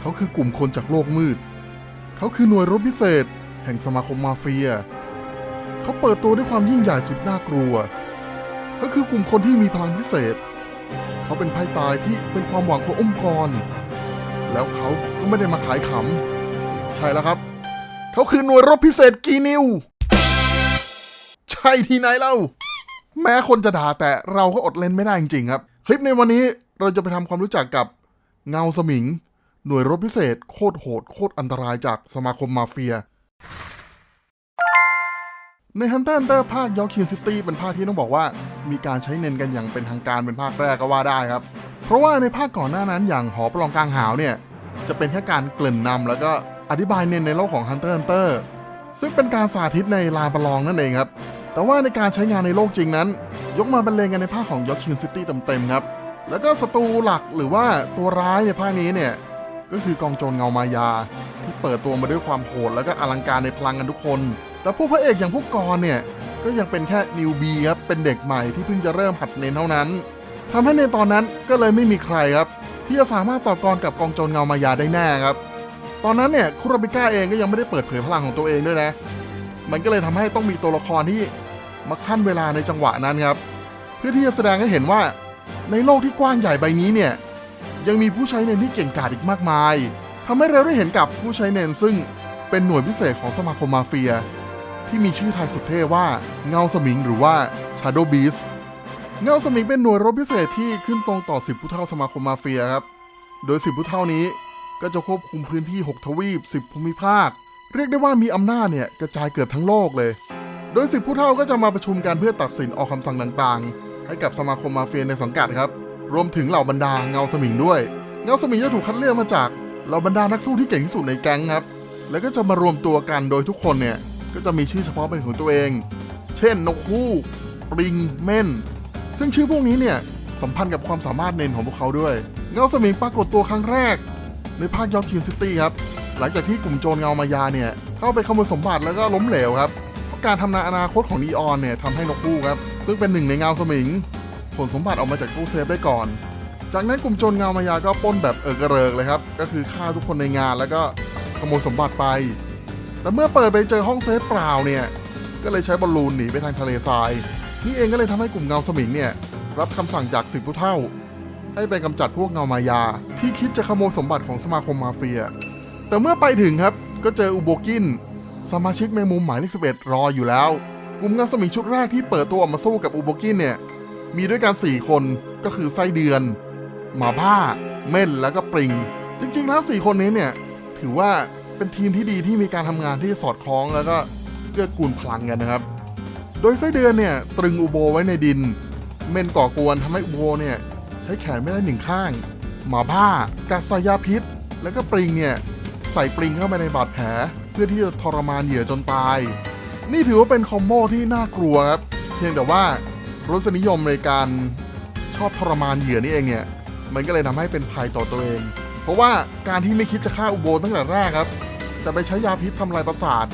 เขาคือกลุ่มคนจากโลกมืด เขาคือหน่วยรบพิเศษ แห่งสมาคมมาเฟีย เขาเปิดตัวด้วยความยิ่งใหญ่สุดน่ากลัว เขาคือกลุ่มคนที่มีพลังพิเศษ เขาเป็นไพ่ตายที่เป็นความหวังขององค์กร แล้วเขาก็ไม่ได้มาขายขำ ใช่แล้วครับ เขาคือหน่วยรบพิเศษกีนิว ใช่ที่ไหนเล่า แม้คนจะด่าแต่เราก็อดเล่นไม่ได้จริงๆครับ คลิปในวันนี้เราจะไปทำความรู้จักกับเงาสมิง หน่วยรบพิเศษโคตรโหดโคตรอันตรายจากสมาคมมาเฟีย ใน Hunter x Hunter ภาคยอร์คิวซิตี้เป็นภาคที่ต้องบอกว่า มีการใช้เน้นกันอย่างเป็นทางการเป็นภาคแรกก็ว่าได้ครับ เพราะว่าในภาคก่อนหน้านั้นอย่างหอประลองกลางหาวเนี่ย จะเป็นแค่การเกริ่นนำแล้วก็อธิบายเน้นในโลกของ Hunter x Hunter ซึ่งเป็นการสาธิตในลานประลองนั่นเองครับ แต่ว่าในการใช้งานในโลกจริงนั้น ยกมาบรรเลงกันในภาคของยอร์คิวซิตี้เต็มๆครับแล้วก็ศัตรูหลักหรือว่าตัวร้ายในภาคนี้เนี่ย ก็คือกองโจรเงามายา ที่เปิดตัวมาด้วยความโหดแล้วก็อลังการในพลังกันทุกคน แต่พวกพระเอกอย่างพวกกรเนี่ย ก็ยังเป็นแค่นิวบีครับเป็นเด็กใหม่ที่เพิ่งจะเริ่มหัดเน้นเท่านั้นทำให้ในตอนนั้นก็เลยไม่มีใครครับ ที่จะสามารถต่อกรกับกองโจรเงามายาได้แน่ครับ ตอนนั้นเนี่ยคุรบิก้าเองก็ยังไม่ได้เปิดเผยพลังของตัวเองด้วยนะ มันก็เลยทำให้ต้องมีตัวละครที่มาขั้นเวลาในจังหวะนั้นครับ เพื่อที่จะแสดงให้เห็นว่าในโลกที่กว้างใหญ่ใบนี้เนี่ย ยังมีผู้ใช้เนนที่เก่งกาจอีกมากมายทำให้เราได้เห็นกับผู้ใช้เนนซึ่งเป็นหน่วยพิเศษของสมาคมมาเฟีย ที่มีชื่อไทยสุดเท่ว่าเงาสมิงหรือว่า Shadow Beast เงาสมิงเป็นหน่วยรบพิเศษที่ขึ้นตรงต่อสิบผู้เท่าสมาคมมาเฟียครับ โดยสิบผู้เท่านี้ก็จะควบคุมพื้นที่ 6 ทวีป 10 ภูมิภาค เรียกได้ว่ามีอำนาจเนี่ยกระจายเกือบทั้งโลกเลย โดยสิบผู้เท่าก็จะมาประชุมกันเพื่อตัดสินออกคำสั่งต่างๆ ให้กับสมาคมมาเฟียในสังกัดครับ รวมถึงเหล่าบรรดาเงาสมิงด้วย เงาสมิงจะถูกคัดเลือกมาจากเหล่าบรรดานักสู้ที่เก่งที่สุดในแก๊งครับ แล้วก็จะมารวมตัวกันโดยทุกคนเนี่ยก็จะมีชื่อเฉพาะเป็นของตัวเอง เช่น นกฮูกปริงเม่น ซึ่งชื่อพวกนี้เนี่ยสัมพันธ์กับความสามารถเน้นของพวกเขาด้วย เงาสมิงปรากฏตัวครั้งแรก ในภาคยอร์คิวซิตี้ครับ หลังจากที่กลุ่มโจรเงามายาเนี่ยเข้าไปขโมยสมบัติแล้วก็ล้มเหลวครับเพราะการทำนายอนาคตของนีออนเนี่ยทำให้นกฮูกครับ ซึ่งเป็นหนึ่งในเงาสมิง ลสมบัติออกมาจากตู้เซฟได้ก่อน จากนั้นกลุ่มโจรเงามายาก็ป้นแบบเออกระเริกเลยครับ ก็คือฆ่าทุกคนในงานแล้วก็ขโมยสมบัติไป แต่เมื่อเปิดไปเจอห้องเซฟเปล่าเนี่ยก็เลยใช้บอลลูนหนีไปทางทะเลทราย นี่เองก็เลยทำให้กลุ่มเงาสมิงเนี่ยรับคำสั่งจากสิบผู้เท่า ให้ไปกำจัดพวกเงามายา ที่คิดจะขโมยสมบัติของสมาคมมาเฟีย แต่เมื่อไปถึงครับก็เจออุโบกินสมาชิกแมงมุมหมายเลขสิบเอ็ดรออยู่แล้ว กลุ่มเงาสมิงชุดแรกที่เปิดตัวออกมาสู้กับอุโบกินเนี่ย มีด้วยกัน 4 คนก็คือไส้เดือน หมาบ้า เม่นแล้วก็ปริง จริง ๆ แล้ว 4 คนนี้เนี่ย ถือว่าเป็นทีมที่ดีที่มีการทำงานที่สอดคล้องแล้วก็เกื้อกูลพลังกันนะครับ โดยไส้เดือนเนี่ยตรึงอุโบไว้ในดิน เม่นก่อกวนทำให้อุโบเนี่ยใช้แขนไม่ได้หนึ่งข้าง หมาบ้ากัดใส่ยาพิษ แล้วก็ปริงเนี่ยใส่ปริงเข้าไปในบาดแผล เพื่อที่จะทรมานเหยื่อจนตาย นี่ถือว่าเป็นคอมโบที่น่ากลัวครับ เพียงแต่ว่า รสนิยมในการชอบทรมานเหยื่อนี่เองเนี่ย มันก็เลยทำให้เป็นภัยต่อตัวเอง เพราะว่าการที่ไม่คิดจะฆ่าอุโบตั้งแต่แรกครับ แต่ไปใช้ยาพิษทำลายประสาท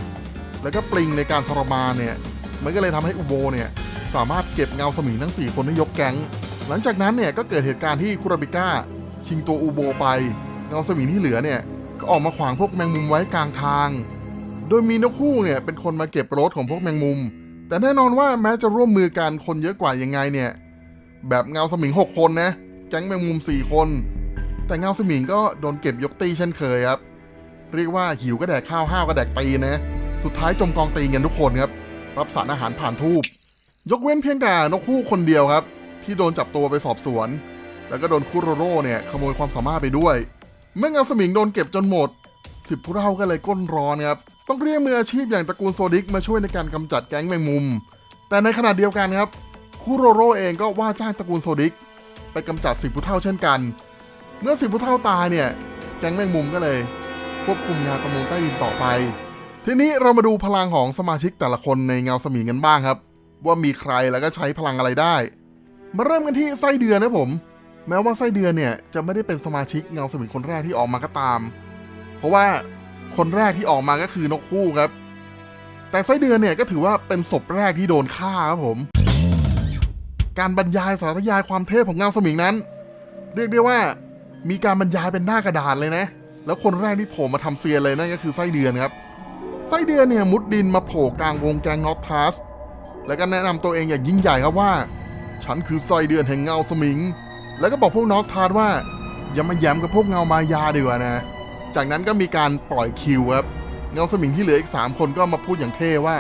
แล้วก็ปลิงในการทรมานเนี่ย มันก็เลยทำให้อุโบเนี่ยสามารถเก็บเงาสมิงทั้ง 4 คนให้ยกแก๊ง หลังจากนั้นเนี่ยก็เกิดเหตุการณ์ที่คุราบิก้าชิงตัวอุโบไป เงาสมิงที่เหลือเนี่ยก็ออกมาขวางพวกแมงมุมไว้กลางทาง โดยมีนกฮูกเนี่ยเป็นคนมาเก็บรถของพวกแมงมุม แต่แน่นอนว่าแม้จะร่วมมือกันคนเยอะกว่ายังไงเนี่ย แบบเงาสมิง 6 คนนะแก๊งแมงมุม 4 คน แต่เงาสมิงก็โดนเก็บยกตีเช่นเคยครับ เรียกว่าหิวก็แดกข้าวห้าวก็แดกตีนะ สุดท้ายจมกองตีกันทุกคนครับ รับสารอาหารผ่านทูบยกเว้นเพียงแต่นกฮูกคนเดียวครับ ที่โดนจับตัวไปสอบสวน แล้วก็โดนคุโรโร่เนี่ยขโมยความสามารถไปด้วย เมื่อเงาสมิงโดนเก็บจนหมดสิบผู้เท่าก็เลยก้นร้อนครับ ต้องเรียกมืออาชีพอย่างตระกูลโซดิกมาช่วยในการกำจัดแก๊งแมงมุม แต่ในขณะเดียวกันครับคุโรโรเองก็ว่าจ้างตระกูลโซดิกไปกำจัดสิบผู้เท่าเช่นกัน เมื่อสิบผู้เท่าตายเนี่ยแก๊งแมงมุมก็เลย ควบคุมงานประมงใต้ดินต่อไป ทีนี้เรามาดูพลังของสมาชิกแต่ละคนในเงาสมิงกันบ้างครับ ว่ามีใครแล้วก็ใช้พลังอะไรได้ มาเริ่มกันที่ไส้เดือนนะผม แม้ว่าไส้เดือนเนี่ยจะไม่ได้เป็นสมาชิกเงาสมิงคนแรกที่ออกมาก็ตาม เพราะว่า คนแรกที่ออกมาก็คือนกฮูกครับ แต่ไส้เดือนเนี่ยก็ถือว่าเป็นศพแรกที่โดนฆ่าครับผม การบรรยายสาธยายความเทพของเงาสมิงนั้น เรียกได้ว่ามีการบรรยายเป็นหน้ากระดาษเลยนะ แล้วคนแรกที่โผล่มาทำเซียนเลยนั่นก็คือไส้เดือนครับ ไส้เดือนเนี่ยมุดดินมาโผล่กลางวงแกงนอตทัสแล้วก็แนะนำตัวเองอย่างยิ่งใหญ่ครับว่า ฉันคือไส้เดือนแห่งเงาสมิง แล้วก็บอกพวกนอสทาร์ว่าอย่ามาแย้มกับพวกเงามายาดีกว่านะ จากนั้นก็มีการปล่อยคิวครับเงาสมิงที่เหลืออีก 3 คนก็มาพูดอย่างเท่ว่า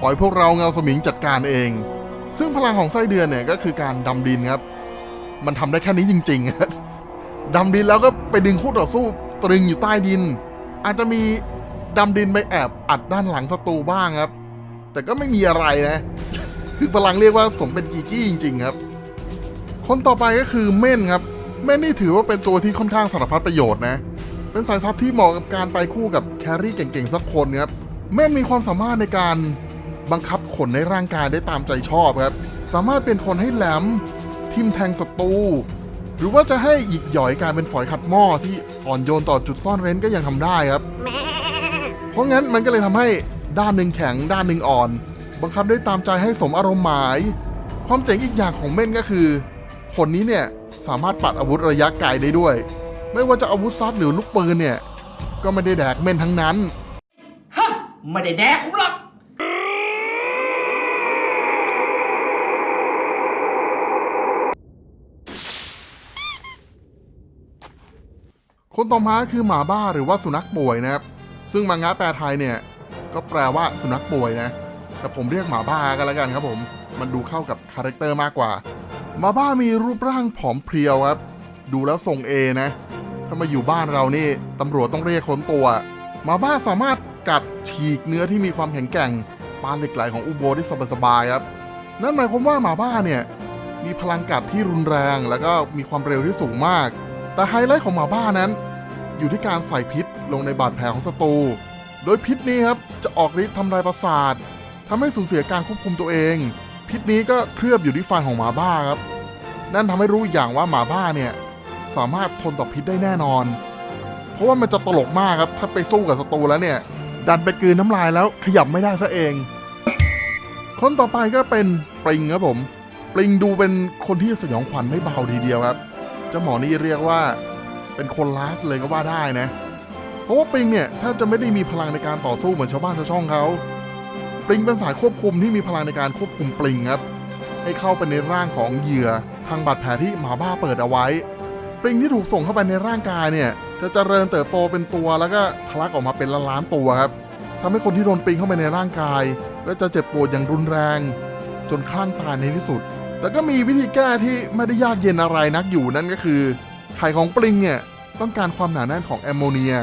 ปล่อยพวกเราเงาสมิงจัดการเอง ซึ่งพลังของไส้เดือนเนี่ยก็คือการดำดินครับ มันทำได้แค่นี้จริงๆครับดำดินแล้วก็ไปดึงคู่ต่อสู้ตรึงอยู่ใต้ดิน อาจจะมีดำดินไปแอบอัดด้านหลังศัตรูบ้างครับ แต่ก็ไม่มีอะไรนะ คือพลังเรียกว่าสมเป็นกีกี้จริง ๆ ครับ คนต่อไปก็คือเม่นครับ เม่นนี่ถือว่าเป็นตัวที่ค่อนข้างสารพัดประโยชน์นะ เป็นสายซับที่เหมาะกับการไปคู่กับแครี่เก่งๆ สักคนครับเม่นมีความสามารถในการบังคับขนในร่างกายได้ตามใจชอบครับ สามารถเป็นคนให้แหลม ทิมแทงศัตรู หรือว่าจะให้หยิกหย่อยกลายเป็นฝอยขัดหม้อที่อ่อนโยนต่อจุดซ่อนเร้นก็ยังทำได้ครับ เพราะงั้นมันก็เลยทำให้ด้านหนึ่งแข็งด้านหนึ่งอ่อน บังคับได้ตามใจให้สมอารมณ์หมาย ความเจ๋งอีกอย่างของเม่นก็คือ คนนี้เนี่ยสามารถปัดอาวุธระยะไกลได้ด้วย ไม่ว่าจะอาวุธซัดหรือลูกปืนเนี่ย ก็ไม่ได้แดกเม่นทั้งนั้น ฮะ ไม่ได้แดกผมหรอก คนต่อมาคือหมาบ้าหรือว่าสุนัขป่วยนะครับ ซึ่งมังงะแปลไทยเนี่ย ก็แปลว่าสุนัขป่วยนะ แต่ผมเรียกหมาบ้ากันแล้วกันครับผม มันดูเข้ากับคาแรคเตอร์มากกว่าหมาบ้ามีรูปร่างผอมเพรียวครับ ดูแล้วทรงเอนะ ถ้ามาอยู่บ้านเรานี่ตำรวจต้องเรียกค้นตัวหมาบ้าสามารถกัดฉีกเนื้อที่มีความแข็งแกร่งปานเหล็กไหลของอุโบได้สบายๆครับ นั่นหมายความว่าหมาบ้าเนี่ยมีพลังกัดที่รุนแรงแล้วก็มีความเร็วที่สูงมาก แต่ไฮไลท์ของหมาบ้านั้น อยู่ที่การใส่พิษลงในบาดแผลของศัตรู โดยพิษนี้ครับจะออกฤทธิ์ทำลายประสาททำให้สูญเสียการควบคุมตัวเอง พิษนี้ก็เคลือบอยู่ที่ฟันของหมาบ้าครับ นั่นทำให้รู้อีกอย่างว่าหมาบ้าเนี่ย สามารถทนต่อพิษได้แน่นอน เพราะว่ามันจะตลกมากครับ ถ้าไปสู้กับศัตรูแล้วเนี่ย ดันไปกลืนน้ำลายแล้วขยับไม่ได้ซะเอง คนต่อไปก็เป็นปริงครับผม ปริงดูเป็นคนที่สยองขวัญไม่เบาทีเดียวครับ เจ้าหมอนี่เรียกว่าเป็นคนลาสเลยก็ว่าได้นะ เพราะว่าปริงเนี่ยแทบจะไม่ได้มีพลังในการต่อสู้เหมือนชาวบ้านชาวช่องเขา ปริงเป็นสายควบคุมที่มีพลังในการควบคุมปริงครับ ให้เข้าไปในร่างของเหยื่อทางบาดแผลที่หมาบ้าเปิดเอาไว้ ปริงที่ถูกส่งเข้าไปในร่างกายเนี่ยจะเจริญเติบโตเป็นตัวแล้วก็ทะลักออกมาเป็นล้านๆตัวครับทำให้คนที่โดนปริงเข้าไปในร่างกาย ก็จะเจ็บปวดอย่างรุนแรง จนคลั่งตายในที่สุด แต่ก็มีวิธีแก้ที่ไม่ได้ยากเย็นอะไรนักอยู่นั่นก็คือ ไข่ของปริงเนี่ยต้องการความหนาแน่นของแอมโมเนีย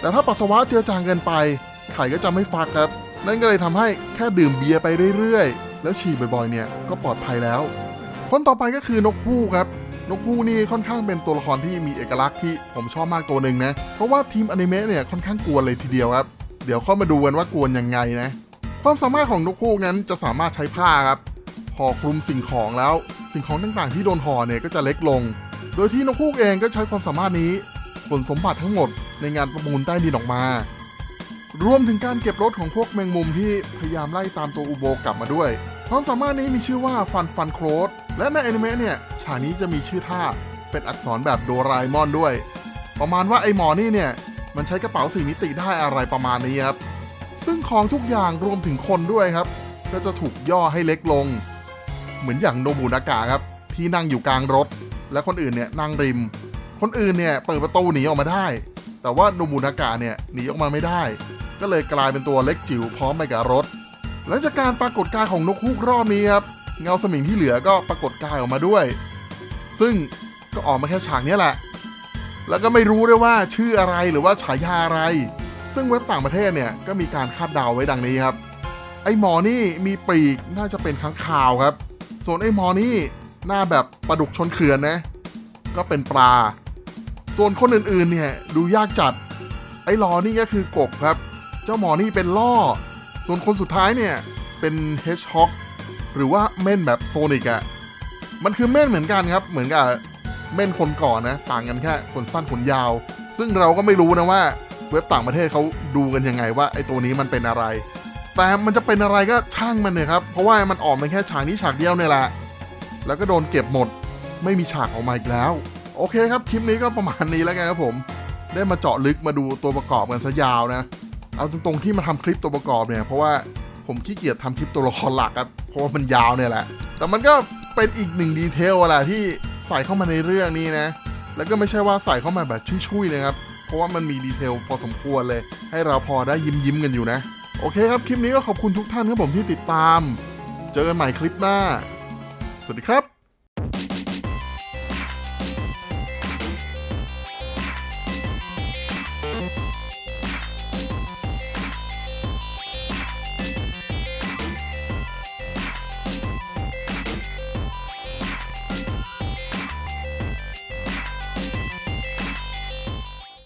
แต่ถ้าปัสสาวะเจือจางเกินไป ไข่ก็จะไม่ฟักครับ นั่นก็เลยทำให้แค่ดื่มเบียร์ไปเรื่อยๆ แล้วฉี่บ่อยๆ เนี่ยก็ปลอดภัยแล้ว คนต่อไปก็คือนกฮูกครับ นกฮูกนี่ค่อนข้างเป็นตัวละครที่มีเอกลักษณ์ที่ผมชอบมากตัวหนึ่งนะ เพราะว่าทีมอนิเมะเนี่ยค่อนข้างกวนเลยทีเดียวครับ เดี๋ยวเข้ามาดูกันว่ากวนยังไงนะ ความสามารถของนกฮูกนั้นจะสามารถใช้ผ้าครับห่อคลุมสิ่งของแล้ว สิ่งของต่างๆ ที่โดนห่อเนี่ยก็จะเล็กลง โดยที่นกฮูกเองก็ใช้ความสามารถนี้ขนสมบัติทั้งหมดในงานประมูลใต้ดินออกมา รวมถึงการเก็บรถของพวกแมงมุมที่พยายามไล่ตามตัวอุโบกลับมาด้วย ความสามารถนี้มีชื่อว่าฟันฟันโครสและในอนิเมะเนี่ยฉากนี้จะมีชื่อท่าเป็นอักษรแบบโดราเอมอนด้วย ประมาณว่าไอหมอนี่เนี่ยมันใช้กระเป๋าสี่มิติได้อะไรประมาณนี้ครับ ซึ่งของทุกอย่างรวมถึงคนด้วยครับ ก็จะถูกย่อให้เล็กลง เหมือนอย่างโนบุนากะครับ ที่นั่งอยู่กลางรถ และคนอื่นเนี่ยนั่งริม คนอื่นเนี่ยเปิดประตูหนีออกมาได้ แต่ว่าโนบุนากะเนี่ยหนีออกมาไม่ได้ ก็เลยกลายเป็นตัวเล็กจิ๋วพร้อมไปกับรถ หลังจากการปรากฏกายของนกฮูกรอบนี้ครับเงาสมิงที่เหลือก็ปรากฏกายออกมาด้วย ซึ่งก็ออกมาแค่ฉากนี้แหละ แล้วก็ไม่รู้ด้วยว่าชื่ออะไรหรือว่าฉายาอะไร ซึ่งเว็บต่างประเทศเนี่ยก็มีการคาดเดาไว้ดังนี้ครับ ไอหมอนี่มีปีกน่าจะเป็นค้างคาวครับ ส่วนไอหมอนี่หน้าแบบปลาดุกชนเขื่อนนะ ก็เป็นปลา ส่วนคนอื่นๆเนี่ยดูยากจัด ไอ้ลอนี่ก็คือกบครับ เจ้าหมอนี่เป็นล่อ ส่วนคนสุดท้ายเนี่ย เป็นเฮชฮอกหรือว่าเม่นแบบโซนิกอะมันคือเม่นเหมือนกันครับ เหมือนกับเม่นคนก่อนนะ ต่างกันแค่ขนสั้นขนยาว ซึ่งเราก็ไม่รู้นะว่า เว็บต่างประเทศเขาดูกันยังไงว่าไอ้ตัวนี้มันเป็นอะไร แต่มันจะเป็นอะไรก็ช่างมันเลยครับ เพราะว่ามันออกมาแค่ฉากนี้ฉากเดียวเนี่ยแหละ แล้วก็โดนเก็บหมด ไม่มีฉากออกมาอีกแล้ว โอเคครับคลิปนี้ก็ประมาณนี้แล้วกันครับผม ได้มาเจาะลึกมาดูตัวประกอบกันซะยาวนะ เอาตรงๆที่มาทำคลิปตัวประกอบเนี่ยเพราะว่าผมขี้เกียจทำคลิปตัวละครหลักครับเพราะว่ามันยาวเนี่ยแหละ แต่มันก็เป็นอีกหนึ่งดีเทลอะไรที่ใส่เข้ามาในเรื่องนี้นะ แล้วก็ไม่ใช่ว่าใส่เข้ามาแบบชุยๆนะครับ เพราะว่ามันมีดีเทลพอสมควรเลย ให้เราพอได้ยิ้มยิ้มๆกันอยู่นะ โอเคครับ คลิปนี้ก็ขอบคุณทุกท่านครับผมที่ติดตาม เจอกันใหม่คลิปหน้า สวัสดีครับ